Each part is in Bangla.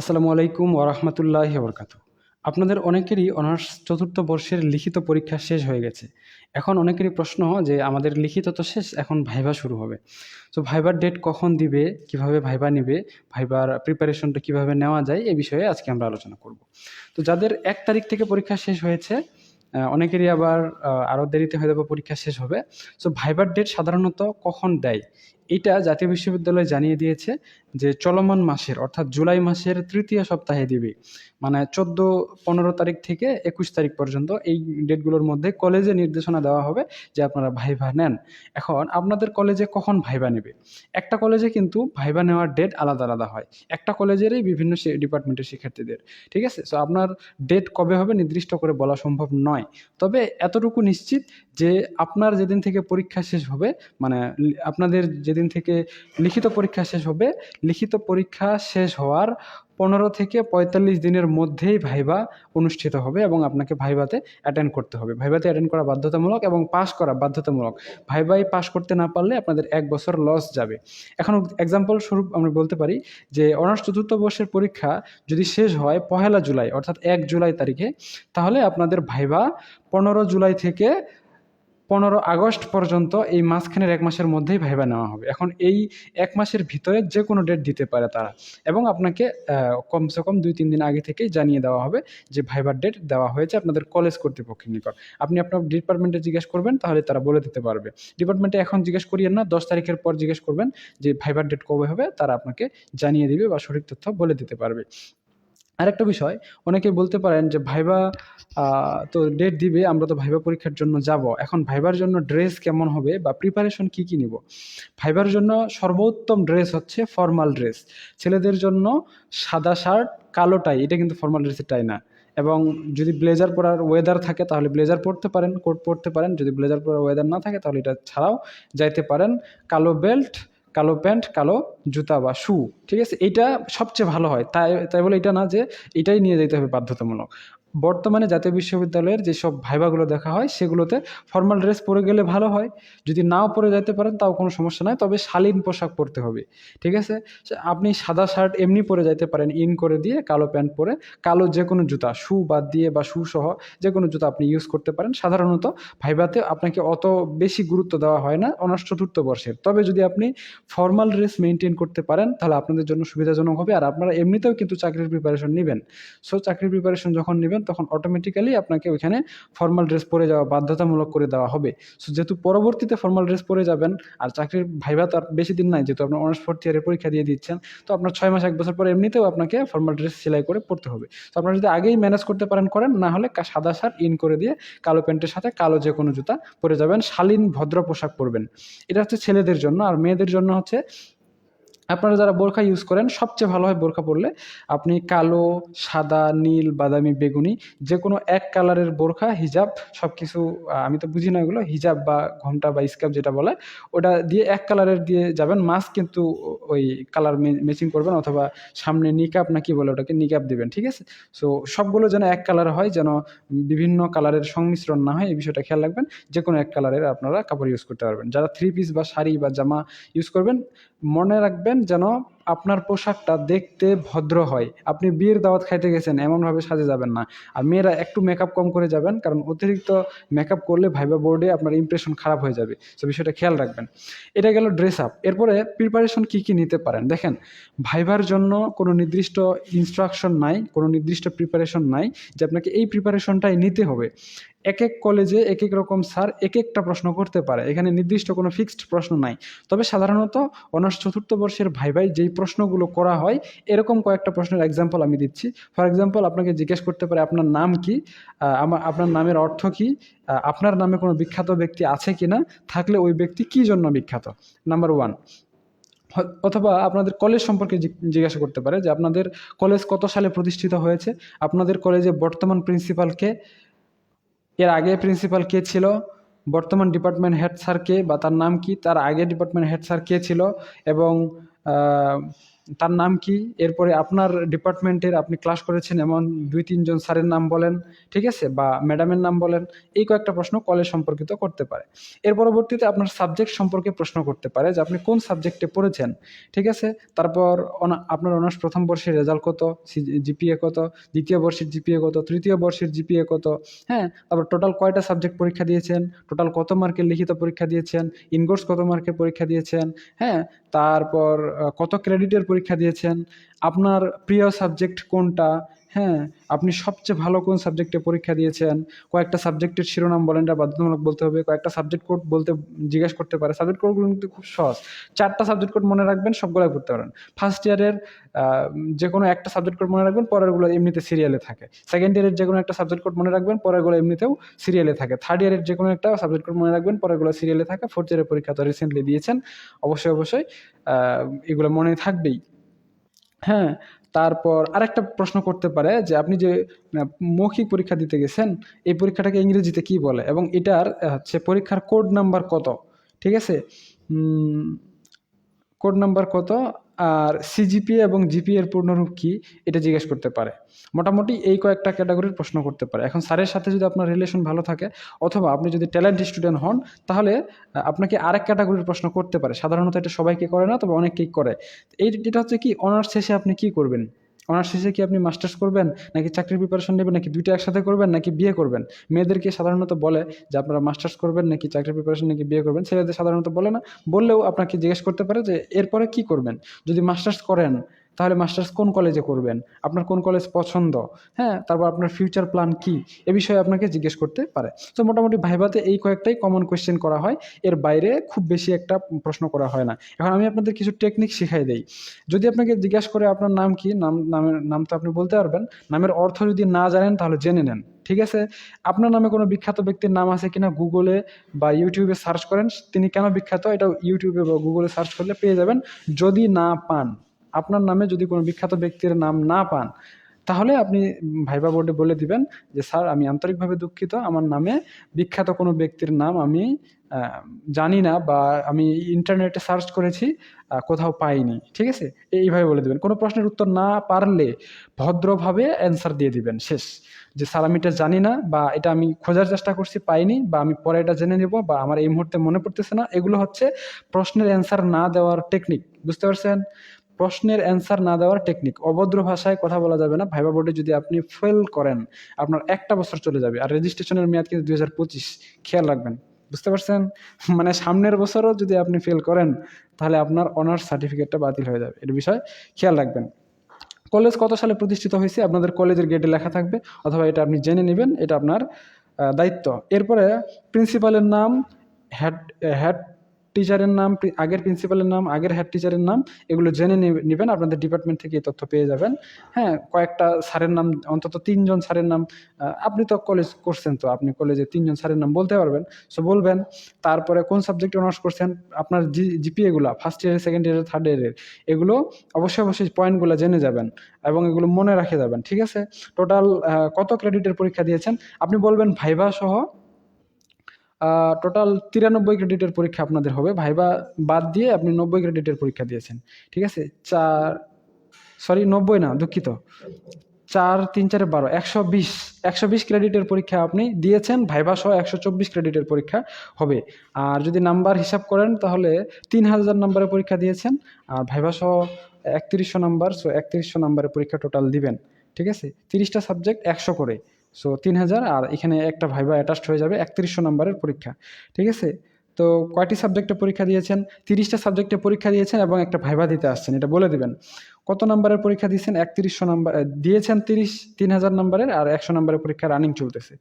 আসসালামু আলাইকুম ওরহমতুল্লাহ বরকাত আপনাদের অনেকেরই অনার্স চতুর্থ বর্ষের লিখিত পরীক্ষা শেষ হয়ে গেছে। এখন অনেকেরই প্রশ্ন যে আমাদের লিখিত তো শেষ, এখন ভাইবা শুরু হবে। তো ভাইবার ডেট কখন দিবে, কীভাবে ভাইবা নিবে ভাইবার প্রিপারেশনটা কীভাবে নেওয়া যায় এই বিষয়ে আজকে আমরা আলোচনা করব। তো যাদের এক তারিখ থেকে পরীক্ষা শেষ হয়েছে অনেকেরই আবার আরও দেরিতে হয়ে যাবে পরীক্ষা শেষ হবে। সো ভাইবার ডেট সাধারণত কখন দেয়? এটা জাতীয় বিশ্ববিদ্যালয় জানিয়ে দিয়েছে যে চলমান মাসের, অর্থাৎ জুলাই মাসের তৃতীয় সপ্তাহে দিবে। মানে চোদ্দ, পনেরো তারিখ থেকে একুশ তারিখ পর্যন্ত এই ডেটগুলোর মধ্যে কলেজে নির্দেশনা দেওয়া হবে যে আপনারা ভাইভা নেন। এখন আপনাদের কলেজে কখন ভাইভা নেবে? একটা কলেজে কিন্তু ভাইভা নেওয়ার ডেট আলাদা আলাদা হয়। একটা কলেজেরই বিভিন্ন ডিপার্টমেন্টের শিক্ষার্থীদের, ঠিক আছে? সো আপনার ডেট কবে হবে নির্দিষ্ট করে বলা সম্ভব নয়। তবে এতটুকু নিশ্চিত যে আপনার যেদিন থেকে পরীক্ষা শেষ হবে মানে আপনাদের যেদিন থেকে লিখিত পরীক্ষা শেষ হবে। লিখিত পরীক্ষা শেষ হওয়ার পনেরো থেকে পঁয়তাল্লিশ দিনের মধ্যেই ভাইবা অনুষ্ঠিত হবে এবং আপনাকে ভাইভাতে অ্যাটেন্ড করতে হবে। ভাইভাতে অ্যাটেন্ড করা বাধ্যতামূলক এবং পাশ করা বাধ্যতামূলক। ভাইভাই পাশ করতে না পারলে আপনাদের এক বছর লস যাবে। এখন এক্সাম্পল স্বরূপ আমরা বলতে পারি যে অনার্স চতুর্থ বর্ষের পরীক্ষা যদি শেষ হয় পহেলা জুলাই, অর্থাৎ এক জুলাই তারিখে, তাহলে আপনাদের ভাইবা পনেরো জুলাই থেকে পনেরো আগস্ট পর্যন্ত এই মাঝখানের এক মাসের মধ্যেই ভাইবা নেওয়া হবে। এখন এই এক মাসের ভিতরে যে কোনো ডেট দিতে পারে তারা। এবং আপনাকে কমসে কম দুই, তিন দিন আগে থেকেই জানিয়ে দেওয়া হবে যে ভাইবার ডেট দেওয়া হয়েছে আপনাদের কলেজ কর্তৃপক্ষের নিকট। আপনি আপনার ডিপার্টমেন্টে জিজ্ঞেস করবেন, তাহলে তারা বলে দিতে পারবে। ডিপার্টমেন্টে এখন জিজ্ঞেস করিয়েন না, দশ তারিখের পর জিজ্ঞেস করবেন যে ভাইবার ডেট কবে হবে, তারা আপনাকে জানিয়ে দিবে বা সঠিক তথ্য বলে দিতে পারবে। আরেকটা বিষয়, অনেকে বলতে পারেন যে ভাইবা তো ডেট দিবে, আমরা তো ভাইবা পরীক্ষার জন্য যাব। এখন ভাইবার জন্য ড্রেস কেমন হবে বা প্রিপারেশন কি কি নিব? ভাইবার জন্য সর্বোত্তম ড্রেস হচ্ছে ফর্মাল ড্রেস ছেলেদের জন্য সাদা শার্ট কালো টাই এটা কিন্তু ফর্মাল ড্রেসের টাই না। এবং যদি ব্লেজার পরার ওয়েদার থাকে, তাহলে ব্লেজার পরতে পারেন কোট পরতে পারেন। যদি ব্লেজার পরার ওয়েদার না থাকে, তাহলে এটা ছাড়াও যাইতে পারেন। কালো বেল্ট কালো প্যান্ট, কালো জুতা বা শু, ঠিক আছে? এটা সবচেয়ে ভালো হয়। তাই তাই বলে এটা না যে এটাই নিয়ে যেতে হবে বাধ্যতামূলক। বর্তমানে জাতীয় বিশ্ববিদ্যালয়ের যেসব ভাইভাগুলো দেখা হয়, সেগুলোতে ফর্মাল ড্রেস পরে গেলে ভালো হয়। যদি নাও পরে যেতে পারেন, তাও কোনো সমস্যা নয় তবে শালীন পোশাক পরতে হবে, ঠিক আছে? আপনি সাদা শার্ট এমনি পরে যাইতে পারেন, ইন করে দিয়ে কালো প্যান্ট পরে, কালো যে কোনো জুতা, শু বাদ দিয়ে বা শু সহ যে কোনো জুতা আপনি ইউজ করতে পারেন। সাধারণত ভাইভাতে আপনাকে অত বেশি গুরুত্ব দেওয়া হয় না, অনার্স চতুর্থ বর্ষের। তবে যদি আপনি ফর্মাল ড্রেস মেনটেন করতে পারেন, তাহলে আপনাদের জন্য সুবিধাজনক হবে। আর আপনারা এমনিতেও কিন্তু চাকরির প্রিপারেশন নেবেন। সো চাকরির প্রিপারেশন যখন নেবেন তখন অটোমেটিক্যালি আপনাকে ওইখানে ফর্মাল ড্রেস পরে যাওয়া বাধ্যতামূলক করে দেওয়া হবে। সো যেহেতু পরবর্তীতে ফর্মাল ড্রেস পরে যাবেন, আর চাকরির ভাইভা তো আর বেশি দিন নাই, যেহেতু আপনার অনার্স ফোর্থ ইয়ারের পরীক্ষা দিয়ে দিচ্ছেন, তো আপনার ছয় মাস, এক বছর পরে এমনিতেও আপনাকে ফর্মাল ড্রেস সেলাই করে পড়তে হবে। তো আপনারা যদি আগেই ম্যানেজ করতে পারেন, করেন, না হলে সাদা শার্ট ইন করে দিয়ে কালো প্যান্টের সাথে কালো যে কোনো জুতা পরে যাবেন, শালীন ভদ্র পোশাক পরবেন। এটা হচ্ছে ছেলেদের জন্য, আর মেয়েদের জন্য হচ্ছে আপনারা যারা বোরখা ইউজ করেন, সবচেয়ে ভালো হয় বোরখা পরলে আপনি কালো, সাদা, নীল, বাদামি, বেগুনি যে কোনো এক কালারের বোরখা, হিজাব সব কিছু আমি তো বুঝি না এগুলো, হিজাব বা ঘোমটা বা স্কার্ফ যেটা বলে, ওটা দিয়ে এক কালারের দিয়ে যাবেন। মাস্ক কিন্তু ওই কালার ম্যাচিং করবেন অথবা সামনে নিকাপ না কি বলে ওটাকে নিকাপ দিবেন, ঠিক আছে? সো সবগুলো যেন এক কালার হয়, যেন বিভিন্ন কালারের সংমিশ্রণ না হয়, এই বিষয়টা খেয়াল রাখবেন। যে কোনো এক কালারের আপনারা কাপড় ইউজ করতে পারবেন। যারা থ্রি পিস বা শাড়ি বা জামা ইউজ করবেন মনে রাখবেন যেন আপনার পোশাকটা দেখতে ভদ্র হয়। আপনি বিয়ের দাওয়াত খাইতে গেছেন, এমনভাবে সাজে যাবেন না। আর মেয়েরা একটু মেকআপ কম করে যাবেন, কারণ অতিরিক্ত মেকআপ করলে ভাইবা বোর্ডে আপনার ইমপ্রেশন খারাপ হয়ে যাবে। সো বিষয়টা খেয়াল রাখবেন। এটা গেল ড্রেস আপ এরপরে প্রিপারেশন কী কী নিতে পারেন? দেখেন, ভাইবার জন্য কোনো নির্দিষ্ট ইনস্ট্রাকশন নাই, কোনো নির্দিষ্ট প্রিপারেশন নাই, যে আপনাকে এই প্রিপারেশনটাই নিতে হবে। এক এক কলেজে এক এক রকম স্যার এক একটা প্রশ্ন করতে পারে। এখানে নির্দিষ্ট কোনো ফিক্সড প্রশ্ন নাই। তবে সাধারণত অনার্স চতুর্থ বর্ষের ভাই ভাই যেই প্রশ্নগুলো করা হয়, এরকম কয়েকটা প্রশ্নের এক্সাম্পল আমি দিচ্ছি। ফর এক্সাম্পল আপনাকে জিজ্ঞেস করতে পারে, আপনার নাম কি? আমার আপনার নামের অর্থ কি? আপনার নামে কোনো বিখ্যাত ব্যক্তি আছে কি না? থাকলে ওই ব্যক্তি কী জন্য বিখ্যাত? নাম্বার ওয়ান অথবা আপনাদের কলেজ সম্পর্কে জিজ্ঞাসা করতে পারে যে, আপনাদের কলেজ কত সালে প্রতিষ্ঠিত হয়েছে? আপনাদের কলেজে বর্তমান প্রিন্সিপালকে এর আগে প্রিন্সিপাল কে ছিল? বর্তমান ডিপার্টমেন্ট হেড স্যার কে বা তার নাম কি? তার আগে ডিপার্টমেন্ট হেড স্যার কে ছিল? এবং Um. তার নাম কি? এরপরে আপনার ডিপার্টমেন্টের আপনি ক্লাস করেছেন এমন দুই, তিনজন স্যারের নাম বলেন, ঠিক আছে? বা ম্যাডামের নাম বলেন, এই কয়েকটা প্রশ্ন কলেজ সম্পর্কিত করতে পারে। এর পরবর্তীতে আপনার সাবজেক্ট সম্পর্কে প্রশ্ন করতে পারে যে আপনি কোন সাবজেক্টে পড়েছেন, ঠিক আছে? তারপর আপনার অনার্স প্রথম বর্ষের রেজাল্ট কত জিপিএ কত, দ্বিতীয় বর্ষের জিপিএ কত, তৃতীয় বর্ষের জিপিএ কত হ্যাঁ? তারপর টোটাল কয়টা সাবজেক্ট পরীক্ষা দিয়েছেন টোটাল কত মার্কের লিখিত পরীক্ষা দিয়েছেন ইনকোর্স কত মার্কের পরীক্ষা দিয়েছেন হ্যাঁ? তারপর কত ক্রেডিটের পরীক্ষা দিয়েছেন। আপনার প্রিয় সাবজেক্ট কোনটা? হ্যাঁ আপনি সবচেয়ে ভালো কোন সাবজেক্টে পরীক্ষা দিয়েছেন? কয়েকটা সাবজেক্টের শিরোনাম বলেন এটা বাধ্যতামূলক বলতে হবে, কয়েকটা সাবজেক্ট কোড বলতে জিজ্ঞেস করতে পারে। সাবজেক্ট কোডগুলো কিন্তু খুব সহজ। চারটা সাবজেক্ট কোড মনে রাখবেন, সবগুলাই করতে পারেন। ফার্স্ট ইয়ারের যে কোনো একটা সাবজেক্ট কোড মনে রাখবেন পরেরগুলো এমনিতে সিরিয়ালে থাকে। সেকেন্ড ইয়ারের যে কোনো একটা সাবজেক্ট কোড মনে রাখবেন পরেরগুলো এমনিতেও সিরিয়ালে থাকে। থার্ড ইয়ারের যে কোনো একটা সাবজেক্ট কোড মনে রাখবেন পরেরগুলো সিরিয়ালে থাকে। ফোর্থ ইয়ারের পরীক্ষা তো রিসেন্টলি দিয়েছেন। অবশ্যই অবশ্যই এগুলো মনে থাকবেই। হ্যাঁ তারপর আরেকটা প্রশ্ন করতে পারে যে আপনি যে মৌখিক পরীক্ষা দিতে গেছেন, এই পরীক্ষাটাকে ইংরেজিতে কি বলে? এবং এটার হচ্ছে পরীক্ষার কোড নাম্বার কত? ঠিক আছে? কোড নাম্বার কত? আর সিজিপিএ এবং জিপিএর এর পূর্ণরূপ কী, এটা জিজ্ঞেস করতে পারে। মোটামুটি এই কয়েকটা ক্যাটাগরির প্রশ্ন করতে পারে। এখন স্যারের সাথে যদি আপনার রিলেশন ভালো থাকে, অথবা আপনি যদি ট্যালেন্ট স্টুডেন্ট হন, তাহলে আপনাকে আরেক ক্যাটাগরির প্রশ্ন করতে পারে। সাধারণত এটা সবাইকে করে না, তবে অনেকেই করে। এই, এটা হচ্ছে কি অনার্স শেষে আপনি কি করবেন? অনার্স শেষে কি আপনি মাস্টার্স করবেন? নাকি চাকরির প্রিপারেশন নেবেন? নাকি দুইটা একসাথে করবেন? নাকি বিয়ে করবেন? মেয়েদেরকে সাধারণত বলে যে, আপনারা মাস্টার্স করবেন, নাকি চাকরির প্রিপারেশন নাকি বিয়ে করবেন? ছেলেদের সাধারণত বলে না। বললেও আপনাকে জিজ্ঞেস করতে পারে যে, এরপরে কি করবেন? যদি মাস্টার্স করেন তাহলে মাস্টার্স কোন কলেজে করবেন? আপনার কোন কলেজ পছন্দ? হ্যাঁ তারপর আপনার ফিউচার প্ল্যান কি? এ বিষয়ে আপনাকে জিজ্ঞেস করতে পারে। তো মোটামুটি ভাইভাতে এই কয়েকটাই কমন কোয়েশ্চেন করা হয়। এর বাইরে খুব বেশি একটা প্রশ্ন করা হয় না। এখন আমি আপনাদের কিছু টেকনিক শিখাই দেই। যদি আপনাকে জিজ্ঞাসা করে আপনার নাম কি, নাম, নামের, নাম তো আপনি বলতে পারবেন। নামের অর্থ যদি না জানেন তাহলে জেনে নেন। ঠিক আছে? আপনার নামে কোনো বিখ্যাত ব্যক্তির নাম আছে কিনা গুগলে বা ইউটিউবে সার্চ করেন। তিনি কেন বিখ্যাত? এটা ইউটিউবে বা গুগলে সার্চ করলে পেয়ে যাবেন। যদি না পান আপনার নামে যদি কোনো বিখ্যাত ব্যক্তির নাম না পান, তাহলে আপনি ভাইবা বোর্ডে বলে দিবেন যে, স্যার, আমি আন্তরিকভাবে দুঃখিত। আমার নামে বিখ্যাত কোনো ব্যক্তির নাম আমি জানি না বা আমি ইন্টারনেটে সার্চ করেছি কোথাও পাইনি। ঠিক আছে? এইভাবে বলে দেবেন। কোনো প্রশ্নের উত্তর না পারলে ভদ্রভাবে অ্যান্সার দিয়ে দিবেন, শেষ। যে, স্যার, আমি এটা জানি না বা এটা আমি খোঁজার চেষ্টা করছি, পাইনি বা আমি পরে এটা জেনে নেব বা আমার এই মুহূর্তে মনে পড়তেছে না। এগুলো হচ্ছে প্রশ্নের অ্যান্সার না দেওয়ার টেকনিক। বুঝতে পারছেন? প্রশ্নের অ্যান্সার না দেওয়ার টেকনিক অভদ্র ভাষায় কথা বলা যাবে না। ভাইবা বোর্ডে যদি আপনি ফেল করেন, আপনার একটা বছর চলে যাবে। আর রেজিস্ট্রেশনের মেয়াদ কিন্তু দুই হাজার পঁচিশ। খেয়াল রাখবেন। বুঝতে পারছেন? মানে সামনের বছরও যদি আপনি ফেল করেন, তাহলে আপনার অনার্স সার্টিফিকেটটা বাতিল হয়ে যাবে। এর বিষয়ে খেয়াল রাখবেন। কলেজ কত সালে প্রতিষ্ঠিত হয়েছে? আপনাদের কলেজের গেটে লেখা থাকবে। অথবা এটা আপনি জেনে নেবেন, এটা আপনার দায়িত্ব। এরপরে প্রিন্সিপালের নাম হেড হেড টিচারের নাম আগের প্রিন্সিপালের নাম, আগের হেড টিচারের নাম, এগুলো জেনে নেবে- নেবেন, আপনাদের ডিপার্টমেন্ট থেকে এই তথ্য পেয়ে যাবেন। হ্যাঁ কয়েকটা স্যারের নাম, অন্তত তিনজন স্যারের নাম আপনি তো কলেজ করছেন তো, আপনি কলেজে তিনজন স্যারের নাম বলতে পারবেন। সো বলবেন, তারপরে কোন সাবজেক্টে অনার্স করছেন, আপনার জি জিপিএগুলো ফার্স্ট ইয়ারের সেকেন্ড ইয়ারের থার্ড ইয়ারের এগুলো অবশ্যই অবশ্যই পয়েন্টগুলো জেনে যাবেন এবং এগুলো মনে রাখে যাবেন, ঠিক আছে? টোটাল কত ক্রেডিটের পরীক্ষা দিয়েছেন? আপনি বলবেন ভাইভা সহ টোটাল তিরানব্বই ক্রেডিটের পরীক্ষা আপনাদের হবে। ভাইবা বাদ দিয়ে আপনি নব্বই ক্রেডিটের পরীক্ষা দিয়েছেন। ঠিক আছে? চার সরি নব্বই না, দুঃখিত। চার, তিন, চারে বারো, একশো বিশ একশো বিশ ক্রেডিটের পরীক্ষা আপনি দিয়েছেন। ভাইবা সহ একশো চব্বিশ ক্রেডিটের পরীক্ষা হবে। আর যদি নাম্বার হিসাব করেন, তাহলে তিন হাজার নাম্বারের পরীক্ষা দিয়েছেন, আর ভাইবা সহ একত্রিশশো নাম্বার সো একত্রিশশো নাম্বারের পরীক্ষা টোটাল দিবেন। ঠিক আছে? তিরিশটা সাবজেক্ট একশো করে। সো তিন হাজার আর এখানে একটা ভাইবা অ্যাটাচড হয়ে যাবে একত্রিশশো নাম্বারের পরীক্ষা। ঠিক আছে? তো কয়টি সাবজেক্টে পরীক্ষা দিয়েছেন? তিরিশটা সাবজেক্টে পরীক্ষা দিয়েছেন এবং একটা ভাইবা দিতে আসছেন, এটা বলে দিবেন। কত নাম্বারের পরীক্ষা দিয়েছেন? একত্রিশশো নম্বর দিয়েছেন তিরিশ তিন হাজার নাম্বারের আর একশো নাম্বারের পরীক্ষা রানিং চলতেছে।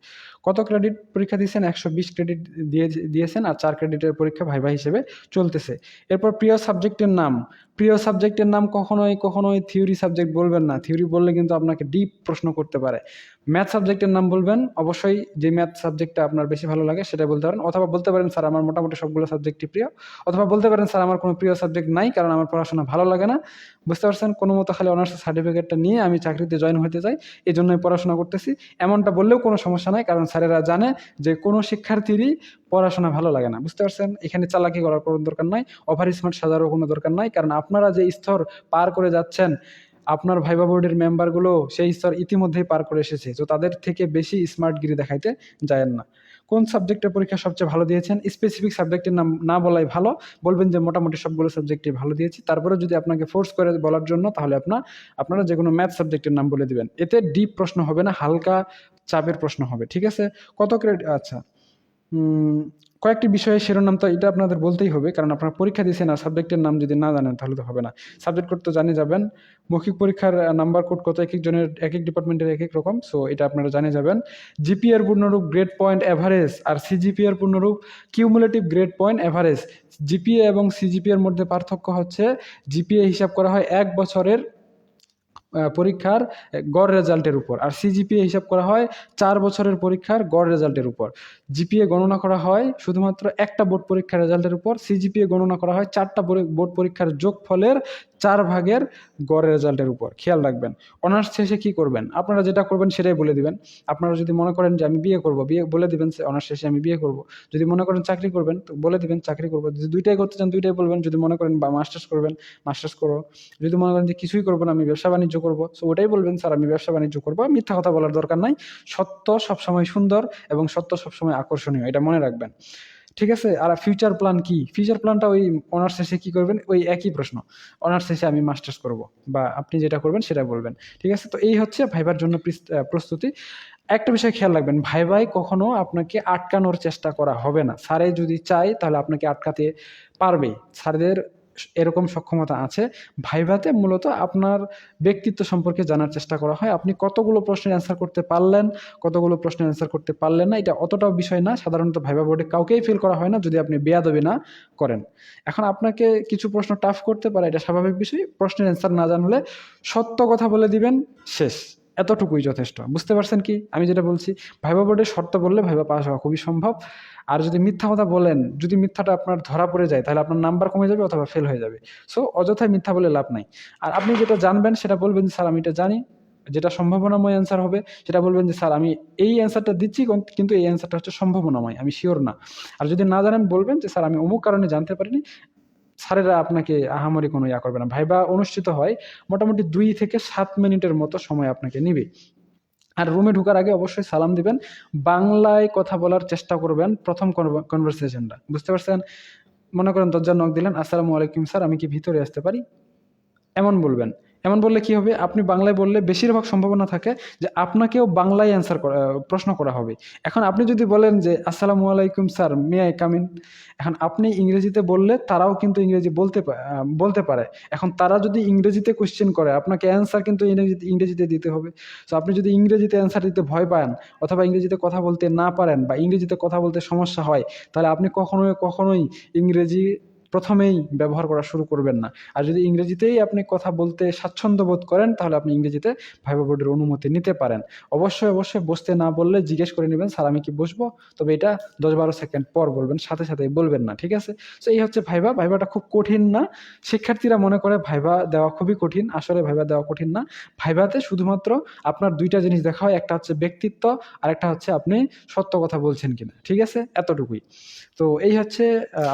কত ক্রেডিট পরীক্ষা দিয়েছেন? একশো বিশ ক্রেডিট দিয়ে, দিয়েছেন আর চার ক্রেডিটের পরীক্ষা ভাইবা হিসেবে চলতেছে। এরপর প্রিয় সাবজেক্টের নাম। প্রিয় সাবজেক্টের নাম কখনোই কখনোই থিওরি সাবজেক্ট বলবেন না। থিওরি বললে কিন্তু আপনাকে ডিপ প্রশ্ন করতে পারে। ম্যাথ সাবজেক্টের নাম বলবেন, অবশ্যই যে ম্যাথ সাবজেক্টটা আপনার বেশি ভালো লাগে সেটা বলতে পারেন। অথবা বলতে পারেন, স্যার, আমার মোটামুটি সবগুলো সাবজেক্টই প্রিয়। অথবা বলতে পারেন, স্যার, আমার কোনো প্রিয় সাবজেক্ট নাই, কারণ আমার পড়াশোনা ভালো লাগে না। বুঝতে পারছেন? কোনো মতো খালি অনার্সের সার্টিফিকেটটা নিয়ে আমি চাকরিতে জয়েন হতে চাই এই জন্যই পড়াশোনা করতেছি। এমনটা বললেও কোনো সমস্যা নাই, কারণ স্যারেরা জানে যে কোনো শিক্ষার্থীরই পড়াশোনা ভালো লাগে না। বুঝতে পারছেন? এখানে চালাকি করার কোনো দরকার নাই ওভার স্মার্ট সাজারও কোনো দরকার নাই, কারণ আপনারা যে স্তর পার করে যাচ্ছেন আপনার ভাইবা বোর্ডের মেম্বারগুলো সেই স্তর ইতিমধ্যেই পার করে এসেছে। তো তাদের থেকে বেশি স্মার্টগিরি দেখাইতে যায়েন না। কোন সাবজেক্টের পরীক্ষা সবচেয়ে ভালো দিয়েছেন? স্পেসিফিক সাবজেক্টের নাম না বলাই ভালো। বলবেন যে মোটামুটি সবগুলো সাবজেক্টে ভালো দিয়েছি। তারপরে যদি আপনাকে ফোর্স করে বলার জন্য, তাহলে আপনার আপনারা যে কোনো ম্যাথ সাবজেক্টের নাম বলে দিবেন। এতে ডিপ প্রশ্ন হবে না, হালকা চাপের প্রশ্ন হবে। ঠিক আছে? কত ক্রেডিট আচ্ছা। কয়েকটি বিষয়ে শিরোনাম তো এটা আপনাদের বলতেই হবে, কারণ আপনারা পরীক্ষা দিয়েছেন আর সাবজেক্টের নাম যদি না জানেন তাহলে তো হবে না। সাবজেক্ট কোড তো জানিয়ে যাবেন, মৌখিক পরীক্ষার নাম্বার কোড কত এক একজনের এক এক ডিপার্টমেন্টের এক এক রকম সো এটা আপনারা জানিয়ে যাবেন। জিপিএর পূর্ণরূপ গ্রেড পয়েন্ট অ্যাভারেজ আর সিজিপিএর পূর্ণরূপ cumulative grade point average GPA এবং সিজিপিএর মধ্যে পার্থক্য হচ্ছে জিপিএ হিসাব করা হয় এক বছরের পরীক্ষার গড় রেজাল্টের উপর। আর সিজিপিএ হিসাব করা হয় চার বছরের পরীক্ষার গড় রেজাল্টের উপর। জিপিএ গণনা করা হয় শুধুমাত্র একটা বোর্ড পরীক্ষার রেজাল্টের উপর। সিজিপিএ গণনা করা হয় চারটা বোর্ড পরীক্ষার যোগফলের চার ভাগের গড় রেজাল্টের উপর। খেয়াল রাখবেন। অনার্স শেষে কি করবেন? আপনারা যেটা করবেন সেটাই বলে দিবেন। আপনারা যদি মনে করেন যে আমি বিয়ে করব, বিয়ে বলে দিবেন অনার্স শেষে আমি বিয়ে করব। যদি মনে করেন চাকরি করবেন, তো বলে দিবেন চাকরি করব। যদি দুইটাই করতে চান, দুইটাই বলবেন। যদি মনে করেন বা মাস্টার্স করবেন, মাস্টার্স করো। যদি মনে করেন যে কিছুই করব না, আমি ব্যবসা বাণিজ্য করব সো ওটাই বলবেন, স্যার, আমি ব্যবসা বাণিজ্য করব। মিথ্যা কথা বলার দরকার নাই। সত্য সবসময় সুন্দর এবং সত্য সবসময় আকর্ষণীয়। এটা মনে রাখবেন। ঠিক আছে? আর ফিউচার প্ল্যান কি? ফিউচার প্ল্যানটা ওই অনার্স শেষে কী করবেন? ওই একই প্রশ্ন। অনার্স শেষে আমি মাস্টার্স করব বা আপনি যেটা করবেন সেটা বলবেন। ঠিক আছে? তো এই হচ্ছে ভাইবার জন্য প্রস্তুতি। একটা বিষয় খেয়াল রাখবেন ভাই ভাই কখনো আপনাকে আটকানোর চেষ্টা করা হবে না। স্যারে যদি চায় তাহলে আপনাকে আটকাতে পারবে স্যারদের এরকম সক্ষমতা আছে, ভাইভাতে মূলত আপনার ব্যক্তিত্ব সম্পর্কে জানার চেষ্টা করা হয়। আপনি কতগুলো প্রশ্নের অ্যান্সার করতে পারলেন, কতগুলো প্রশ্নের অ্যান্সার করতে পারলেন না, এটা অতটাও বিষয় না। সাধারণত ভাইভা বোর্ডে কাউকেই ফিল করা হয় না, যদি আপনি বেয়াদবি না করেন। এখন আপনাকে কিছু প্রশ্ন টাফ করতে পারে, এটা স্বাভাবিক বিষয়। প্রশ্নের অ্যান্সার না জানলে সত্য কথা বলে দিবেন, শেষ। এতটুকুই যথেষ্ট। বুঝতে পারছেন কি? আমি যেটা বলছি, ভাইবা বোর্ডে শর্ত বললে ভাইবা পাস হওয়া খুবই সম্ভব। আর যদি মিথ্যা কথা বলেন, যদি মিথ্যাটা আপনার ধরা পড়ে যায়, তাহলে আপনার নাম্বার কমে যাবে অথবা ফেল হয়ে যাবে। সো অযথায় মিথ্যা বলে লাভ নাই। আর আপনি যেটা জানবেন, সেটা বলবেন যে, স্যার, আমি এটা জানি। যেটা সম্ভাবনাময় অ্যান্সার হবে, সেটা বলবেন যে, স্যার, আমি এই অ্যান্সারটা দিচ্ছি, কন- কিন্তু এই অ্যান্সারটা হচ্ছে সম্ভাবনাময়, আমি শিওর না। আর যদি না জানেন, বলবেন যে, স্যার, আমি অমুক কারণে জানতে পারিনি। স্যারেরা আপনাকে আহামরি কোনো ইয়া করবে না। ভাইবা অনুষ্ঠিত হয় মোটামুটি দুই থেকে সাত মিনিটের মতো সময় আপনাকে নিবে। আর রুমে ঢুকার আগে অবশ্যই সালাম দিবেন। বাংলায় কথা বলার চেষ্টা করবেন প্রথম কনভারসেশনটা বুঝতে পারছেন? মনে করেন দরজা নক দিলেন, আসসালামু আলাইকুম স্যার, আমি কি ভিতরে আসতে পারি? এমন বলবেন। এমন বললে কি হবে? আপনি বাংলায় বললে বেশিরভাগ সম্ভাবনা থাকে যে আপনাকেও বাংলায় অ্যান্সার করা প্রশ্ন করা হবে। এখন আপনি যদি বলেন যে, আসসালামু আলাইকুম স্যার মে আই কামিন এখন আপনি ইংরেজিতে বললে তারাও কিন্তু ইংরেজি বলতে বলতে পারে। এখন তারা যদি ইংরেজিতে কোশ্চেন করে, আপনাকে অ্যান্সার কিন্তু ইংরেজিতে ইংরেজিতে দিতে হবে। তো আপনি যদি ইংরেজিতে অ্যান্সার দিতে ভয় পান অথবা ইংরেজিতে কথা বলতে না পারেন বা ইংরেজিতে কথা বলতে সমস্যা হয়, তাহলে আপনি কখনোই কখনোই ইংরেজি প্রথমেই ব্যবহার করা শুরু করবেন না। আর যদি ইংরেজিতেই আপনি কথা বলতে স্বাচ্ছন্দ্য বোধ করেন, তাহলে আপনি ইংরেজিতে ভাইবা বোর্ডের অনুমতি নিতে পারেন। অবশ্যই অবশ্যই বসতে না বললে জিজ্ঞেস করে নেবেন, স্যার, আমি কি বসবো? তবে এটা দশ বারো সেকেন্ড পর বলবেন, সাথে সাথে বলবেন না, ঠিক আছে? তো এই হচ্ছে ভাইবা ভাইবাটা খুব কঠিন না। শিক্ষার্থীরা মনে করে ভাইবা দেওয়া খুবই কঠিন। আসলে ভাইবা দেওয়া কঠিন না। ভাইবাতে শুধুমাত্র আপনার দুইটা জিনিস দেখা হয় একটা হচ্ছে ব্যক্তিত্ব আর একটা হচ্ছে আপনি সত্য কথা বলছেন কিনা, ঠিক আছে? এতটুকুই। তো এই হচ্ছে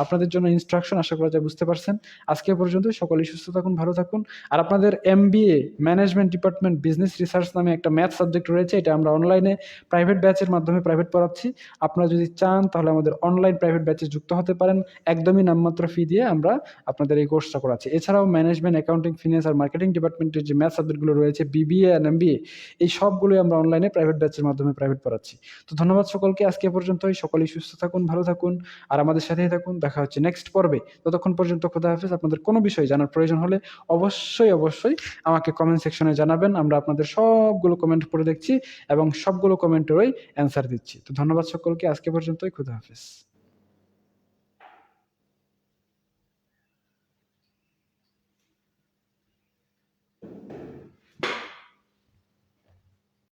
আপনাদের জন্য ইনস্ট্রাকশন আশা করা যায় বুঝতে পারছেন। আজকে পর্যন্ত সকলেই সুস্থ থাকুন, ভালো থাকুন। আর আপনাদের MBA management department business research নামে একটা ম্যাথ সাবজেক্ট রয়েছে, এটা আমরা অনলাইনে প্রাইভেট ব্যাচের মাধ্যমে প্রাইভেট পড়াচ্ছি। আপনারা যদি চান, তাহলে আমাদের অনলাইন প্রাইভেট ব্যাচে যুক্ত হতে পারেন। একদমই নামমাত্র ফি দিয়ে আমরা আপনাদের এই কোর্সটা করাচ্ছি। এছাড়াও ম্যানেজমেন্ট অ্যাকাউন্টিং ফিনান্স আর মার্কেটিং ডিপার্টমেন্টের যে ম্যাথ সাবজেক্টগুলো রয়েছে বিবিএ অ্যান্ড এমবিএ এই সবগুলোই আমরা অনলাইনে প্রাইভেট ব্যাচের মাধ্যমে প্রাইভেট পড়াচ্ছি। তো ধন্যবাদ সকলকে, আজকে পর্যন্তই, সকলেই সুস্থ থাকুন, ভালো থাকুন। আর আমাদের সাথেই থাকুন, দেখা হচ্ছে নেক্সট পর্বে। ততক্ষণ পর্যন্ত খোদা হাফেজ, আপনাদের কোনো বিষয় জানার প্রয়োজন হলে অবশ্যই অবশ্যই আমাকে কমেন্ট সেকশনে জানাবেন, আমরা আপনাদের সবগুলো কমেন্ট পড়ে দেখছি এবং সবগুলো কমেন্টেরই অ্যান্সার দিচ্ছি। তো ধন্যবাদ সকলকে, আজকে পর্যন্তই, খোদা হাফেজ।